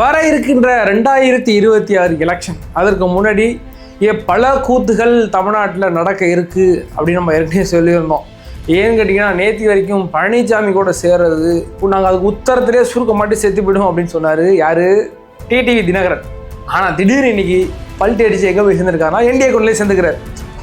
வர இருக்கின்ற ரெண்டாயிரத்தி இருபத்தி ஆறு எலெக்ஷன் அதற்கு முன்னாடி ஏ பல கூத்துகள் தமிழ்நாட்டில் நடக்க இருக்குது அப்படின்னு நம்ம ஏற்கனவே சொல்லியிருந்தோம். ஏன்னு கேட்டிங்கன்னா நேற்று வரைக்கும் பழனிசாமி கூட சேர்றது இப்போ நாங்கள் அதுக்கு உத்தரத்திலே சுருக்க மாட்டி செத்து போயிடும் அப்படின்னு சொன்னார். யார்? டிடிவி தினகரன். ஆனால் திடீர்னு இன்னைக்கு பல்ட்டி அடிச்சு எங்கே போய் சேர்ந்துருக்காருன்னா என்டிஏ கொண்டுலேயே சேர்ந்துக்கிறார்.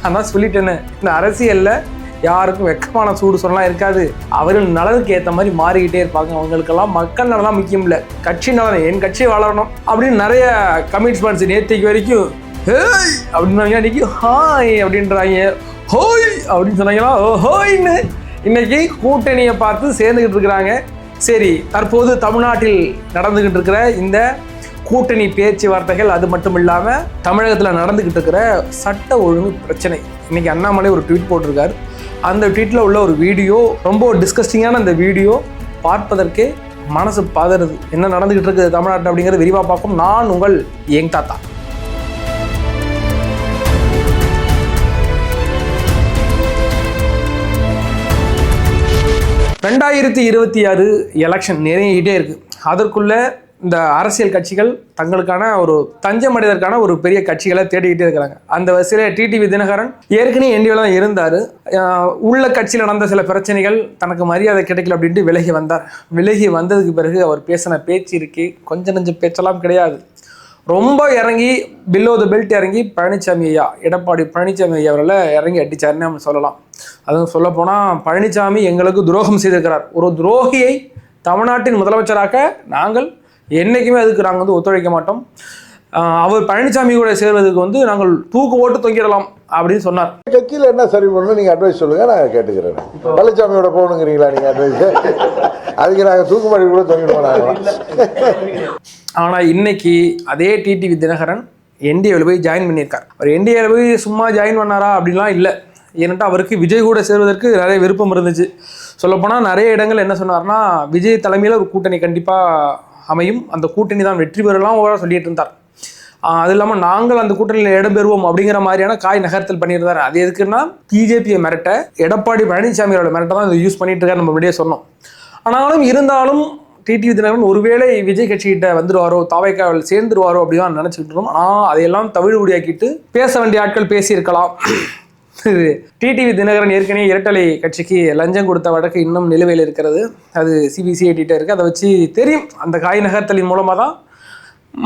அதான் சொல்லிட்டேன்னு இந்த அரசியலில் யாருக்கும் வெக்கமான சூடு சொல்லலாம் இருக்காது. அவர்கள் நலனுக்கு ஏற்ற மாதிரி மாறிக்கிட்டே இருப்பாங்க. அவங்களுக்கெல்லாம் மக்கள் நலன் முக்கியம் இல்லை. கட்சி நலன் என் கட்சி வளரணும் அப்படின்னு நிறைய கமிட்மெண்ட்ஸ் நேற்றுக்கு வரைக்கும் ஹேய்! அப்படின்னாங்க இன்னைக்கு ஹாய்! அப்படின்றாங்க. ஹோய்! அப்படின்னு சொன்னாங்களா? ஹோய்னு இன்னைக்கு கூட்டணியை பார்த்து சேர்ந்துக்கிட்டு இருக்கிறாங்க. சரி தற்போது தமிழ்நாட்டில் நடந்துக்கிட்டு இருக்கிற இந்த கூட்டணி பேச்சுவார்த்தைகள் அது மட்டும் இல்லாமல் தமிழகத்தில் நடந்துக்கிட்டு இருக்கிற சட்ட ஒழுங்கு பிரச்சனை. இன்னைக்கு அண்ணாமலை ஒரு ட்வீட் போட்டிருக்காரு. அந்த ட்வீட்டில் உள்ள ஒரு வீடியோ ரொம்ப டிஸ்கஸ்டிங்கான அந்த வீடியோ பார்ப்பதற்கே மனசு பதறுது என்ன நடந்துக்கிட்டு இருக்குது தமிழ்நாட்டில் அப்படிங்கிறது விரிவாக பார்க்கும் நான் உங்கள் எங் தாத்தா. ரெண்டாயிரத்தி இருபத்தி ஆறு எலெக்ஷன் நெருங்கிக்கிட்டே இருக்குது அதற்குள்ளே இந்த அரசியல் கட்சிகள் தங்களுக்கான ஒரு தஞ்சம் அடைவதற்கான ஒரு பெரிய கட்சிகளை தேடிக்கிட்டே இருக்கிறாங்க. அந்த வரிசையில் டிடிவி தினகரன் ஏற்கனவே என்டியில் தான் இருந்தார். உள்ள கட்சியில் நடந்த சில பிரச்சனைகள் தனக்கு மரியாதை கிடைக்கல அப்படின்ட்டு விலகி வந்தார். விலகி வந்ததுக்கு பிறகு அவர் பேசின பேச்சு இருக்கே கொஞ்சம் நஞ்ச பேச்செல்லாம் கிடையாது. ரொம்ப இறங்கி பில்லோ த பெல்ட் இறங்கி பழனிசாமி ஐயா எடப்பாடி பழனிசாமி ஐயா அவரில் இறங்கி அடிச்சாருன்னு நம்ம சொல்லலாம். அதுவும் சொல்லப்போனால் பழனிசாமி எங்களுக்கு துரோகம் செய்திருக்கிறார். ஒரு துரோகியை தமிழ்நாட்டின் முதலமைச்சராக நாங்கள் என்றைக்குமே அதுக்கு நாங்கள் வந்து ஒத்துழைக்க மாட்டோம். அவர் பழனிசாமி கூட சேர்வதற்கு வந்து நாங்கள் தூக்கு போட்டு தொங்கிடலாம் அப்படின்னு சொன்னார். கட்சியில் என்ன சரி பண்ணணும் நீங்கள் அட்வைஸ் சொல்லுங்க நான் கேட்டுக்கிறேன். பழனிசாமியோட போகணுங்கிறீங்களா நீங்கள் அட்வைஸ் அதுக்கு நாங்கள் தூக்குமாடி கூட தொங்கிடுவோம் நாங்கள் ஆனால் இன்னைக்கு அதே டிடிவி தினகரன் என்டிஏவில் போய் ஜாயின் பண்ணியிருக்கார். அவர் என்டிஏவில் போய் சும்மா ஜாயின் பண்ணாரா அப்படின்லாம் இல்லை. ஏன்ட்டு அவருக்கு விஜய் கூட சேர்வதற்கு நிறைய விருப்பம் இருந்துச்சு. சொல்லப்போனால் நிறைய இடங்கள் என்ன சொன்னார்னா விஜய் தலைமையில் ஒரு கூட்டணி கண்டிப்பாக அமையும். அந்த கூட்டணி தான் வெற்றி பெறலாம் சொல்லிட்டு இருந்தார். அது இல்லாமல் நாங்கள் அந்த கூட்டணியில் இடம்பெறுவோம் அப்படிங்கிற மாதிரியான காய் நகர்த்தல் பண்ணியிருந்தார். அது எதுக்குன்னா பிஜேபியை மிரட்ட எடப்பாடி பழனிசாமியோட மிரட்ட தான் இதை யூஸ் பண்ணிட்டு இருக்காரு நம்ம முன்னாடியே சொன்னோம். ஆனாலும் இருந்தாலும் டிடிவி தினகரன் ஒருவேளை விஜய் கட்சிகிட்ட வந்துடுவாரோ தாவைக்காவில் சேர்ந்துருவாரோ அப்படின்னு நினச்சிக்கிட்டு இருந்தோம். ஆனால் அதையெல்லாம் தவிடுபடியாக்கிட்டு பேச வேண்டிய ஆட்கள் பேசியிருக்கலாம். டிடிவி தினகரன் ஏற்கனவே இரட்டலை கட்சிக்கு லஞ்சம் கொடுத்த வழக்கு இன்னும் நிலுவையில் இருக்கிறது. அது சிபிசிஐடிட்ட இருக்குது அதை வச்சு தெரியும். அந்த காய் நகர்த்தலின் மூலமாக தான்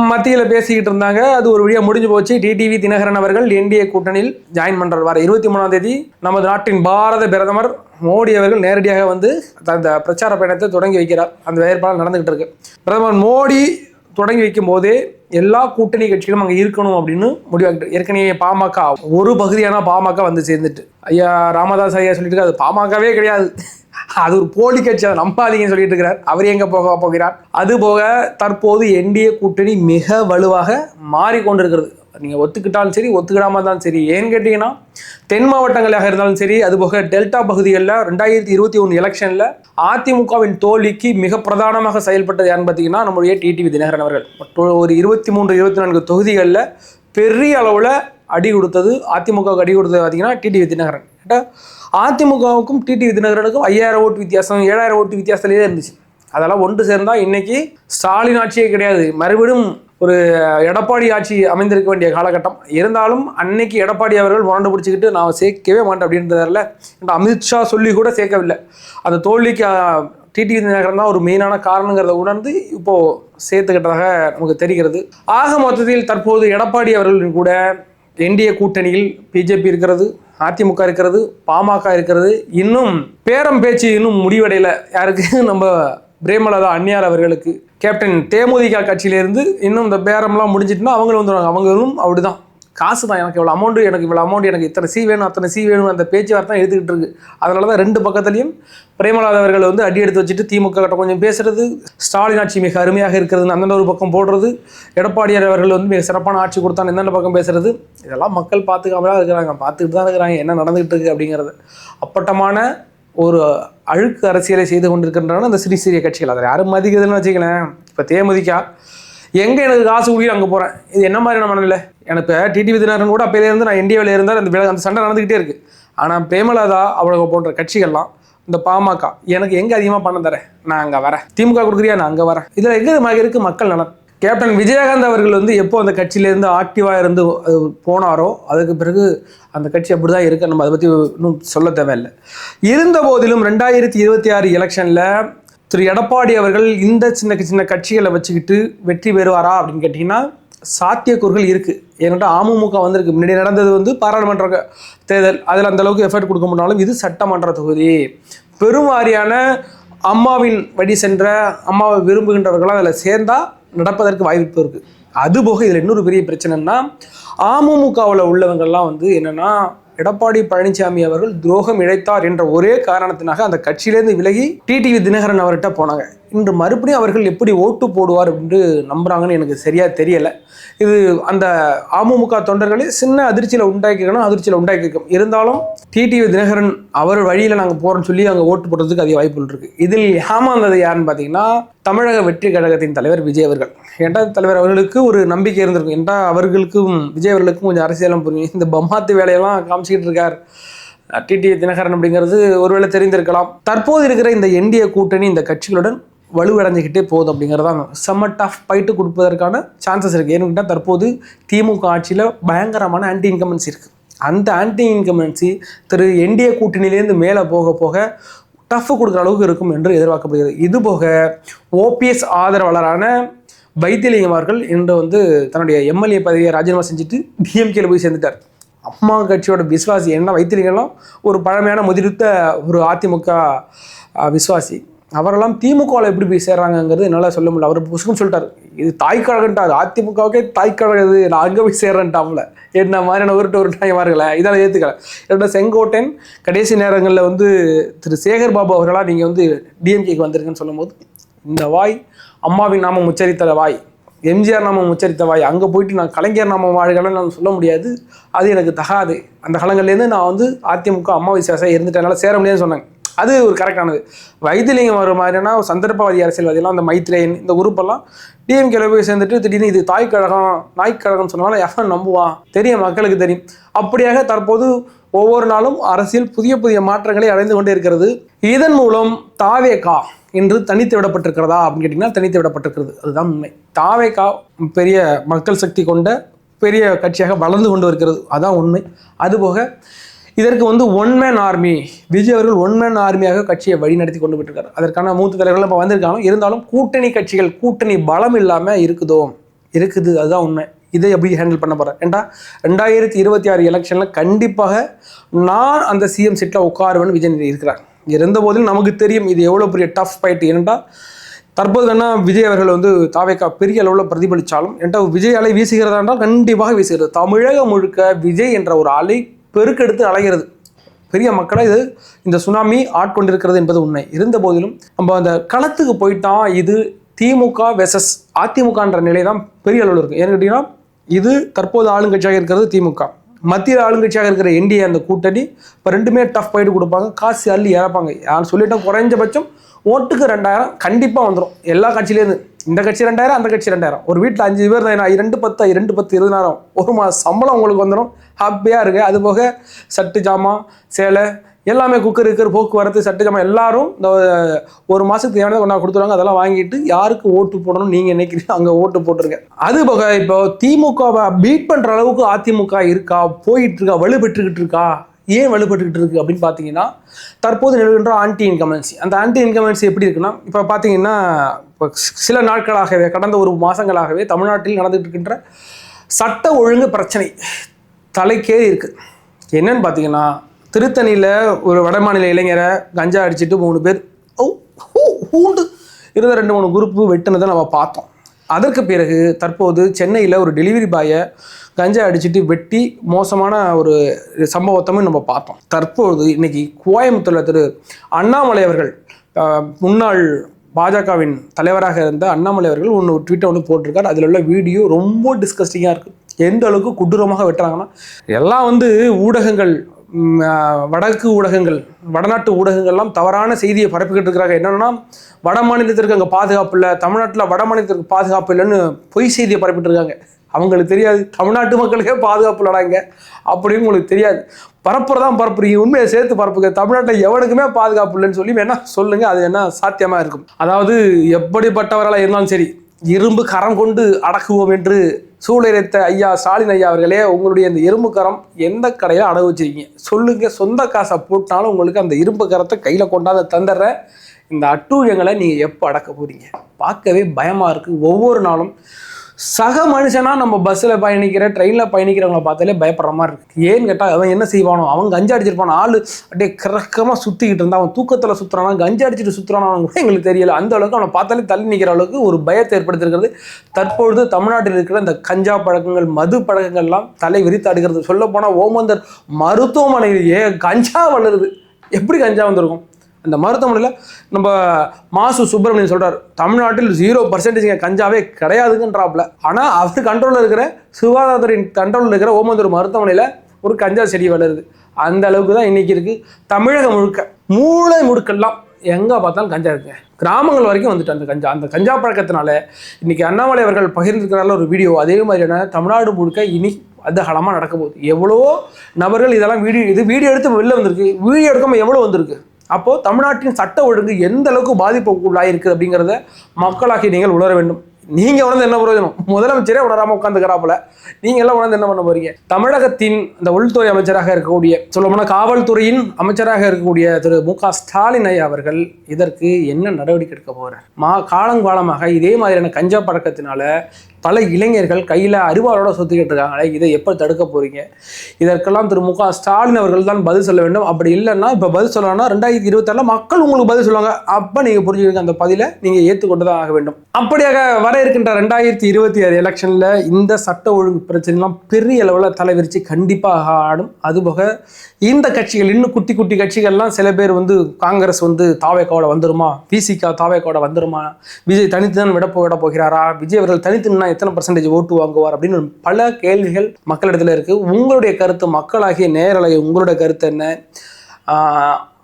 மத்தியில் பேசிக்கிட்டு இருந்தாங்க. அது ஒரு வழியாக முடிஞ்சு போச்சு. டிடிவி தினகரன் அவர்கள் என்டிஏ கூட்டணியில் ஜாயின் பண்ணுறார் வர இருபத்தி மூணாம் தேதி நமது நாட்டின் பாரத பிரதமர் மோடி அவர்கள் நேரடியாக வந்து அந்த பிரச்சார பயணத்தை தொடங்கி வைக்கிறார். அந்த வேறுபாடு நடந்துகிட்டு இருக்கு. பிரதமர் மோடி தொடங்கி வைக்கும் போதே எல்லா கூட்டணி கட்சிகளும் அங்கே இருக்கணும் அப்படின்னு முடிவாகிட்டு ஏற்கனவே பாமக ஒரு பகுதியான பாமக வந்து சேர்ந்துட்டு. ஐயா ராமதாஸ் ஐயா சொல்லிட்டு அது பாமகவே கிடையாது. அது ஒரு போலி கட்சி அதை நம்பாதீங்கன்னு சொல்லிட்டு இருக்கிறார் அவர் எங்கே போக போகிறார்? அது போக தற்போது என்டிஏ கூட்டணி மிக வலுவாக மாறிக்கொண்டிருக்கிறது. நீங்கள் ஒத்துக்கிட்டாலும் சரி ஒத்துக்கிடாம இருந்தாலும் சரி. ஏன்னு கேட்டிங்கன்னா தென் மாவட்டங்களாக இருந்தாலும் சரி அதுபோக டெல்டா பகுதிகளில் ரெண்டாயிரத்தி இருபத்தி ஒன்று எலெக்ஷனில் அதிமுகவின் தோல்விக்கு மிக பிரதானமாக செயல்பட்டது யாருன்னு பார்த்தீங்கன்னா நம்முடைய டிடிவி தினகரன் அவர்கள். ஒரு இருபத்தி மூன்று இருபத்தி நான்கு தொகுதிகளில் பெரிய அளவில் அடி கொடுத்தது அதிமுகவுக்கு அடி கொடுத்தது பார்த்தீங்கன்னா டிடிவி தினகரன். அதிமுகவுக்கும் டிடிவி தினகரனுக்கும் ஐயாயிரம் ஓட்டு வித்தியாசம் ஏழாயிரம் ஓட்டு வித்தியாசத்துலேயே இருந்துச்சு. அதெல்லாம் ஒன்று சேர்ந்தால் இன்றைக்கி ஸ்டாலின் ஆட்சியே கிடையாது. மறுபடியும் ஒரு எடப்பாடி ஆட்சி அமைந்திருக்க வேண்டிய காலகட்டம். இருந்தாலும் அன்னைக்கு எடப்பாடி அவர்கள் முரண்டு பிடிச்சிக்கிட்டு நான் சேர்க்கவே மாட்டேன் அப்படின்றதால அமித்ஷா சொல்லி கூட சேர்க்கவில்லை. அந்த தோல்விக்கு டிடி தினகரன் தான் ஒரு மெயினான காரணங்கிறத உணர்ந்து இப்போ சேர்த்துக்கிட்டதாக நமக்கு தெரிகிறது. ஆக மொத்தத்தில் தற்போது எடப்பாடி அவர்களின் கூட என்டிஏ கூட்டணியில் பிஜேபி இருக்கிறது அதிமுக இருக்கிறது பாமக இருக்கிறது. இன்னும் பேரம் பேச்சு இன்னும் முடிவடையல. யாருக்கு? நம்ம பிரேமலதா அந்நியார் அவர்களுக்கு. கேப்டன் தேமுதிக கட்சியிலேருந்து இன்னும் இந்த பேரம்லாம் முடிஞ்சிட்டுனா அவங்களும் வந்துடுவாங்க அவங்களும் அப்படிதான். காசு தான். எனக்கு இவ்வளோ அமௌண்ட்டு எனக்கு இவ்வளோ அமௌண்ட் எனக்கு இத்தனை சி வேணும் அத்தனை சி வேணும் அந்த பேச்சுவார்த்தை எடுத்துக்கிட்டு இருக்கு. அதனால தான் ரெண்டு பக்கத்துலையும் பிரேமலாத அவர்கள் வந்து அடி எடுத்து வச்சுட்டு திமுக கிட்ட கொஞ்சம் பேசுறது ஸ்டாலின் ஆட்சி மிக அருமையாக இருக்கிறதுன்னு அந்தந்த ஒரு பக்கம் போடுறது எடப்பாடியார் அவர்கள் வந்து மிக சிறப்பான ஆட்சி கொடுத்தான் இந்தந்த பக்கம் பேசுறது இதெல்லாம் மக்கள் பார்த்துக்காமலாம் இருக்கிறாங்க. பார்த்துக்கிட்டு தான் இருக்கிறாங்க. என்ன நடந்துகிட்டு இருக்கு அப்படிங்கிறது. அப்பட்டமான ஒரு அழுக்கு அரசியலை செய்து கொண்டிருக்கின்றன அந்த சிறிய சிறிய கட்சிகள். அதில் யாரும் மதிக்கிறதுன்னு வச்சுக்கலாம் இப்போ தேமுதிகா எங்கே எனக்கு காசு குடியும் அங்கே போகிறேன் இது என்ன மாதிரியான மனநிலை? எனக்கு இப்போ டிடிவி தினகரன் கூட அப்போலேருந்து நான் இந்தியாவில் இருந்தால் அந்த விலை அந்த சண்டை நடந்துக்கிட்டே இருக்குது ஆனால் பிரேமலதா அவளை போன்ற கட்சிகள்லாம் இந்த பாமக எனக்கு எங்கே அதிகமாக பணம் தரேன்? நான் அங்கே வரேன். திமுக கொடுக்குறியா? நான் அங்கே வரேன். இதில் எங்கே மக இருக்குது மக்கள் நலன். கேப்டன் விஜயகாந்த் அவர்கள் வந்து எப்போ அந்த கட்சியிலேருந்து ஆக்டிவாக இருந்து அது போனாரோ அதுக்கு பிறகு அந்த கட்சி அப்படி தான் இருக்கு. நம்ம அதை பற்றி இன்னும் சொல்ல தேவையில்லை. இருந்த போதிலும் ரெண்டாயிரத்தி இருபத்தி ஆறு எலெக்ஷனில் திரு எடப்பாடி அவர்கள் இந்த சின்ன சின்ன கட்சிகளை வச்சுக்கிட்டு வெற்றி பெறுவாரா அப்படின்னு கேட்டிங்கன்னா சாத்தியக்கூறுகள் இருக்குது ஏன்னா அமமுக வந்திருக்கு. முன்னாடி நடந்தது வந்து பாராளுமன்ற தேர்தல். அதில் அந்தளவுக்கு எஃபர்ட் கொடுக்க முடியாலும் இது சட்டமன்ற தொகுதி. பெருவாரியான அம்மாவின் வழி சென்ற அம்மாவை விரும்புகின்றவர்களாம் அதில் சேர்ந்தால் நடப்பதற்கு வாய்ப்பு இருக்குது அதுபோக இதில் இன்னொரு பெரிய பிரச்சனைன்னா அமமுகவில் உள்ளவங்கள்லாம் வந்து என்னென்னா எடப்பாடி பழனிசாமி அவர்கள் துரோகம் இழைத்தார் என்ற ஒரே காரணத்தினாக அந்த கட்சியிலேருந்து விலகி டிடிவி தினகரன் அவர்கிட்ட போனாங்க. இன்று மறுபடியும் அவர்கள் எப்படி ஓட்டு போடுவார் என்று நம்புறாங்கன்னு எனக்கு சரியா தெரியல. இது அந்த அமமுக தொண்டர்களே சின்ன அதிர்ச்சியில் உண்டாக்கிக்கணும் அதிர்ச்சியில் உண்டாக்கிக்கும். இருந்தாலும் டிடிவி தினகரன் அவர் வழியில் நாங்கள் போகிறோம்னு சொல்லி அங்கே ஓட்டு போடுறதுக்கு அதிக வாய்ப்புகள் இருக்கு. இதில் ஏமாந்தது யாருன்னு பார்த்தீங்கன்னா தமிழக வெற்றி கழகத்தின் தலைவர் விஜய் அவர்கள். ஏன்டா தலைவர் அவர்களுக்கு ஒரு நம்பிக்கை இருந்திருக்கும். ஏன்டா அவர்களுக்கும் விஜய் அவர்களுக்கும் கொஞ்சம் அரசியலும் புரியும். இந்த பம்மாத்து வேலையெல்லாம் காமிச்சு காமிச்சிக்கிட்டு இருக்கார் டிடி தினகரன் அப்படிங்கிறது ஒருவேளை தெரிந்திருக்கலாம். தற்போது இருக்கிற இந்த என்டிஏ கூட்டணி இந்த கட்சிகளுடன் வலுவடைஞ்சிக்கிட்டே போகுது அப்படிங்கறதுதான் செம்ம டஃப் பைட்டு கொடுப்பதற்கான சான்சஸ் இருக்குது ஏன்னு கேட்டால் தற்போது திமுக ஆட்சியில் பயங்கரமான ஆன்டி இன்கமன்சி இருக்குது அந்த ஆன்டி இன்கமன்சி திரு என்டிஏ கூட்டணியிலேருந்து மேலே போக போக டஃப் கொடுக்குற அளவுக்கு இருக்கும் என்று எதிர்பார்க்கப்படுகிறது. இது போக ஓபிஎஸ் ஆதரவாளரான வைத்தியலிங்கம் அவர்கள் இன்று வந்து தன்னுடைய எம்எல்ஏ பதவியை ராஜினாமா செஞ்சுட்டு டிஎம்கேல போய் சேர்ந்துட்டார். அம்மா கட்சியோட விசுவாசி என்ன வைத்திருக்கலாம் ஒரு பழமையான முதிர்த்த ஒரு அதிமுக விஸ்வாசி விசுவாசி. அவரெல்லாம் திமுகவில் எப்படி போய் சேர்றாங்கங்கிறது என்னால் சொல்ல முடியல. அவர் புசுக்கும் சொல்லிட்டார். இது தாய் தாய்க்கழகன்ட்டார். அதிமுகவுக்கே தாய்க்கழகம் இது. நான் அங்கே போய் சேர்றேன்ட்டாம்ல என்ன மாதிரியான டைம் உருட்டாயமார்களே இதெல்லாம் ஏற்றுக்கல என்னோட செங்கோட்டையன் கடைசி நேரங்களில் வந்து திரு சேகர் பாபு அவர்களாக நீங்கள் வந்து டிஎம்கேக்கு வந்திருக்குன்னு சொல்லும்போது இந்த வாய் அம்மாவின் நாமம் உச்சரித்த வாய். எம்ஜிஆர் நாமம் உச்சரித்த வாய். அங்கே போயிட்டு நான் கலைஞர் நாமம் வாழ்கிறேன்னு நான் சொல்ல முடியாது. அது எனக்கு தகாது. அந்த காலங்கள்லேருந்து நான் வந்து அதிமுக அம்மா விசுவாசம் இருந்துட்டனால சேர முடியாதுன்னு சொன்னாங்க. அது ஒரு கரெக்டானது வைத்தியலிங்கம் வர மாதிரினா ஒரு சந்தர்ப்பவாதி அரசியல்வாதியெல்லாம் அந்த மைத்ரேயன் இந்த குரூப்பெல்லாம் டிஎம்கேல போய் சேர்ந்துட்டு திடீர்னு இது தாய் கழகம் நாய்க்கழகம் சொன்னாலும் எவன் நம்புவான் தெரியும் மக்களுக்கு தெரியும். அப்படியாக தற்போது ஒவ்வொரு நாளும் அரசியல் புதிய புதிய மாற்றங்களை அடைந்து கொண்டே இருக்கிறது. இதன் மூலம் தாவேகா என்று தனித்து விடப்பட்டிருக்கிறதா அப்படின்னு கேட்டிங்கன்னா தனித்து விடப்பட்டிருக்கிறது. அதுதான் உண்மை. தாவேகா பெரிய மக்கள் சக்தி கொண்ட பெரிய கட்சியாக வளர்ந்து கொண்டு வருகிறது. அதான் உண்மை. அதுபோக இதற்கு வந்து ஒன் மேன் ஆர்மி விஜய் அவர்கள் ஒன் மேன் ஆர்மியாக கட்சியை வழிநடத்தி கொண்டு போயிட்டிருக்காரு அதற்கான மூத்த தலைவர்கள் இப்போ வந்திருக்காங்க. இருந்தாலும் கூட்டணி கட்சிகள் கூட்டணி பலம் இல்லாமல் இருக்குதோ? இருக்குது. அதுதான் உண்மை. இதை எப்படி ஹேண்டில் பண்ண போகிறேன் ஏன்டா ரெண்டாயிரத்தி இருபத்தி ஆறு எலெக்ஷனில் கண்டிப்பாக நான் அந்த சிஎம் சீட்டில் உட்காருவேன் விஜய் இருக்கிறார். இருந்த போதிலும் நமக்கு தெரியும் இது எவ்வளோ பெரிய டஃப் ஃபைட் ஏன்னா தற்போது வேணால் விஜய் அவர்கள் வந்து தாவேக்கா பெரிய அளவில் பிரதிபலித்தாலும் என்கிட்ட விஜய் அலை வீசுகிறதா என்றால் கண்டிப்பாக வீசுகிறது. தமிழகம் முழுக்க விஜய் என்ற ஒரு அலை பெருக்கெடுத்து அலைகிறது. பெரிய மக்களை இது இந்த சுனாமி ஆட்கொண்டிருக்கிறது என்பது உண்மை. இருந்த போதிலும் நம்ம அந்த களத்துக்கு போயிட்டான் இது திமுக வெசஸ் அதிமுகன்ற நிலை தான் பெரிய அளவில் இருக்கும் ஏன்னு கேட்டிங்கன்னா இது தற்போது ஆளுங்கட்சியாக இருக்கிறது திமுக. மத்தியில் ஆளுங்கட்சியாக இருக்கிற என்டிஏ அந்த கூட்டணி இப்போ ரெண்டுமே டஃப் போயிட்டு கொடுப்பாங்க. காசு அள்ளி இறப்பாங்க. யார் சொல்லிட்டோம் குறைஞ்சபட்சம் ஓட்டுக்கு ரெண்டாயிரம் கண்டிப்பாக வந்துடும் எல்லா கட்சியிலேருந்து. இந்த கட்சி ரெண்டாயிரம் அந்த கட்சி ரெண்டாயிரம் ஒரு வீட்டில் அஞ்சு பேர் தான் ரெண்டு பத்து ரெண்டு பத்து இருபதாயிரம். ஒரு மாதம் சம்பளம் உங்களுக்கு வந்துடும் ஹாப்பியாக இருக்குது அது போக சட்டு ஜாமான் சேலை எல்லாமே குக்கர் இருக்கர் போக்குவரத்து சட்டு ஜாமான் எல்லாரும் இந்த ஒரு மாதத்துக்கு தேவையான கொண்டா கொடுத்துருவாங்க. அதெல்லாம் வாங்கிட்டு யாருக்கு ஓட்டு போடணும் நீங்கள் நினைக்கிறீங்க அங்கே ஓட்டு போட்டிருக்கேன் அது போக இப்போ திமுகவை பீட் பண்ணுற அளவுக்கு அதிமுக இருக்கா? போயிட்டு இருக்கா? வலுப்பெற்றுக்கிட்டு இருக்கா? ஏன் வலுப்பட்டுக்கிட்டு இருக்குது அப்படின்னு பார்த்தீங்கன்னா தற்போது நிலவுகின்ற ஆன்டி இன்கமன்சி அந்த ஆன்டி இன்கமன்சி எப்படி இருக்குன்னா இப்போ பார்த்தீங்கன்னா இப்போ சில நாட்களாகவே கடந்த ஒரு மாதங்களாகவே தமிழ்நாட்டில் நடந்துகிட்டு இருக்கின்ற சட்ட ஒழுங்கு பிரச்சனை தலைக்கேறி இருக்குது என்னன்னு பார்த்தீங்கன்னா திருத்தணியில் ஒரு வடமாநில இளைஞரை கஞ்சா அடிச்சுட்டு மூணு பேர் ஓ ஹூ ஹூண்டு இருந்த ரெண்டு மூணு குரூப்பு வெட்டுனதை நம்ம பார்த்தோம். அதற்கு பிறகு தற்போது சென்னையில் ஒரு டெலிவரி பாயை கஞ்சா அடிச்சிட்டு வெட்டி மோசமான ஒரு சம்பவத்தையும் நம்ம பார்த்தோம். தற்போது இன்னைக்கு கோயம்புத்தூரில் திரு அண்ணாமலை அவர்கள் முன்னாள் பாஜகவின் தலைவராக இருந்த அண்ணாமலை அவர்கள் ஒன்று ஒரு ஒன்று போட்டிருக்காரு. அதில் உள்ள வீடியோ ரொம்ப டிஸ்கஸ்டிங்காக இருக்குது எந்த அளவுக்கு கொடூரமாக வெட்டுறாங்கன்னா எல்லாம் வந்து ஊடகங்கள் வடக்கு ஊடகங்கள் வடநாட்டு ஊடகங்கள்லாம் தவறான செய்தியை பரப்பிக்கிட்டு இருக்கிறாங்க. என்னென்னா வட மாநிலத்திற்கு அங்கே பாதுகாப்பு இல்லை தமிழ்நாட்டில் வட மாநிலத்திற்கு பாதுகாப்பு இல்லைன்னு பொய் செய்தியை பரப்பிட்டு இருக்காங்க. அவங்களுக்கு தெரியாது. தமிழ்நாட்டு மக்களுக்கே பாதுகாப்பு இல்லைடாங்க அப்படின்னு உங்களுக்கு தெரியாது. பரப்புறதான் பரப்புறீங்க. உண்மையை சேர்த்து பரப்புங்க. தமிழ்நாட்டில் எவனுக்குமே பாதுகாப்பு இல்லைன்னு சொல்லி வேணால் சொல்லுங்க. அது என்ன சாத்தியமாக இருக்கும். அதாவது எப்படிப்பட்டவர்களாக இருந்தாலும் சரி இரும்பு கரம் கொண்டு அடக்குவோம் என்று சூழலைத்த ஐயா ஸ்டாலின் ஐயா அவர்களே உங்களுடைய இந்த இரும்பு கரம் எந்த கடையில் அடகு வச்சிருக்கீங்க? சொல்லுங்க சொந்த காசை போட்டாலும் உங்களுக்கு அந்த இரும்பு கரத்தை கையில் கொண்டாந்து தந்துடுறேன். இந்த அட்டூழியங்களை நீங்கள் எப்போ அடக்க போகிறீங்க பார்க்கவே பயமாக இருக்குது ஒவ்வொரு நாளும் சக மனுஷனா நம்ம பஸ்ஸில் பயணிக்கிற ட்ரெயினில் பயணிக்கிறவங்கள பார்த்தாலே பயப்படுற மாதிரி இருக்குது ஏன்னு கேட்டால் அவன் என்ன செய்வானோ அவன் கஞ்சா அடிச்சிருப்பான் ஆள் அப்படியே கிறக்கமாக சுற்றிக்கிட்டு இருந்தான். அவன் தூக்கத்தில் சுற்றுறானா கஞ்சா அடிச்சிட்டு சுற்றுறானு கூட எங்களுக்கு தெரியல. அந்த அளவுக்கு அவனை பார்த்தாலே தள்ளி நிற்கிற அளவுக்கு ஒரு பயத்தை ஏற்படுத்திருக்கிறது. தற்பொழுது தமிழ்நாட்டில் இருக்கிற இந்த கஞ்சா பழக்கங்கள் மது பழக்கங்கள்லாம் தலை விரித்து அடுக்கிறது. போனால் ஓமந்தர் மருத்துவமனையிலேயே கஞ்சா வளருது. எப்படி கஞ்சா வந்திருக்கும்? அந்த மருத்துவமனையில் நம்ம மாசு சுப்பிரமணியன் சொல்கிறார் தமிழ்நாட்டில் ஜீரோ பர்சன்டேஜ் கஞ்சாவே கிடையாதுங்கன்றாப்புல. ஆனால் அவர் கண்ட்ரோலில் இருக்கிற சுகாதாரத்துறையின் கண்ட்ரோலில் இருக்கிற ஓமந்தூர் மருத்துவமனையில் ஒரு கஞ்சா செடி வளருது. அந்த அளவுக்கு தான் இன்றைக்கி இருக்குது தமிழகம் முழுக்க மூளை முடுக்கெல்லாம் எங்கே பார்த்தாலும் கஞ்சா இருக்குங்க. கிராமங்கள் வரைக்கும் வந்துட்டு அந்த கஞ்சா. அந்த கஞ்சா பழக்கத்தினால இன்றைக்கி அண்ணாமலை அவர்கள் பகிர்ந்திருக்கிறால ஒரு வீடியோ அதே மாதிரியான தமிழ்நாடு முழுக்க இனி அதிகலமாக நடக்க போகுது. எவ்வளோ நபர்கள் இதெல்லாம் வீடியோ இது வீடியோ எடுத்து வெளில வந்திருக்கு. வீடியோ எடுக்காமல் எவ்வளோ வந்திருக்கு? அப்போது தமிழ்நாட்டின் சட்ட ஒழுங்கு எந்த அளவுக்கு பாதிப்புக்குள்ளாக இருக்குது அப்படிங்கிறத மக்களாகி நீங்கள் உணர வேண்டும். நீங்கள் உணர்ந்து என்ன பிரயோஜனம்? முதலமைச்சரே உணராமல் உட்காந்துக்கிறாப்புல நீங்கள் எல்லாம் உணர்ந்து என்ன பண்ண போறீங்க? தமிழகத்தின் இந்த உள்துறை அமைச்சராக இருக்கக்கூடிய சொல்லப்போனால் காவல்துறையின் அமைச்சராக இருக்கக்கூடிய திரு மு க ஸ்டாலின் ஐயா அவர்கள் இதற்கு என்ன நடவடிக்கை எடுக்க போகிறார் மா காலங்காலமாக இதே மாதிரியான கஞ்சா பழக்கத்தினால பல இளைஞர்கள் கையில் அறிவாளோட சுற்றிக்கிட்டு இருக்காங்களே இதை எப்போ தடுக்க போறீங்க? இதற்கெல்லாம் திரு மு க ஸ்டாலின் அவர்கள் தான் பதில் சொல்ல வேண்டும். அப்படி இல்லைன்னா இப்போ பதில் சொல்லணும்னா ரெண்டாயிரத்தி இருபத்தாறில் மக்கள் உங்களுக்கு பதில் சொல்லுவாங்க. அப்போ நீங்கள் புரிஞ்சுக்கிங்க அந்த பதிலை நீங்கள் ஏற்றுக்கொண்டு தான் ஆக வேண்டும். அப்படியாக வர இருக்கின்ற ரெண்டாயிரத்தி இருபத்தி ஆறு எலெக்ஷனில் இந்த சட்ட ஒழுங்கு பிரச்சனைலாம் பெரிய அளவில் தலைவிரிச்சு கண்டிப்பாக ஆடும். அதுபோக இந்த கட்சிகள் இன்னும் குட்டி குட்டி கட்சிகள்லாம் சில பேர் வந்து காங்கிரஸ் வந்து தாவேக்காவோட வந்துருமா? பிசிகா தாவேக்காவோட வந்துருமா? விஜய் தனித்து தான் விட போ- விட போகிறாரா? விஜய் அவர்கள் தனித்து எத்தனை பர்சன்டேஜ் ஓட்டு வாங்குவார் அப்படின்னு பல கேள்விகள் மக்களிடத்தில் இருக்கு. உங்களுடைய கருத்து மக்களாகிய நேரலை உங்களுடைய கருத்து என்ன?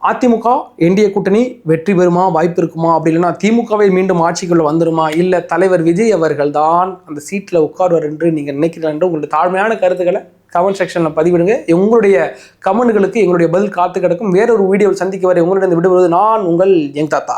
அதிமுக என்டிஏ கூட்டணி வெற்றி பெறுமா வாய்ப்பு இருக்குமா? அப்படி இல்லைன்னா திமுகவை மீண்டும் ஆட்சிக்குள்ளே வந்துருமா? இல்லை தலைவர் விஜய் அவர்கள் தான் அந்த சீட்டில் உட்காருவார் என்று நீங்கள் நினைக்கிறீங்க என்று உங்களுடைய தாழ்மையான கருத்துக்களை கமெண்ட் செக்ஷனில் பதிவிடுங்க. உங்களுடைய கமெண்ட்களுக்கு எங்களுடைய பதில் காத்து கிடக்கும். வேறொரு வீடியோவில் சந்திக்க வரை உங்களிடம் விடுவது நான் உங்கள் எங் தாத்தா.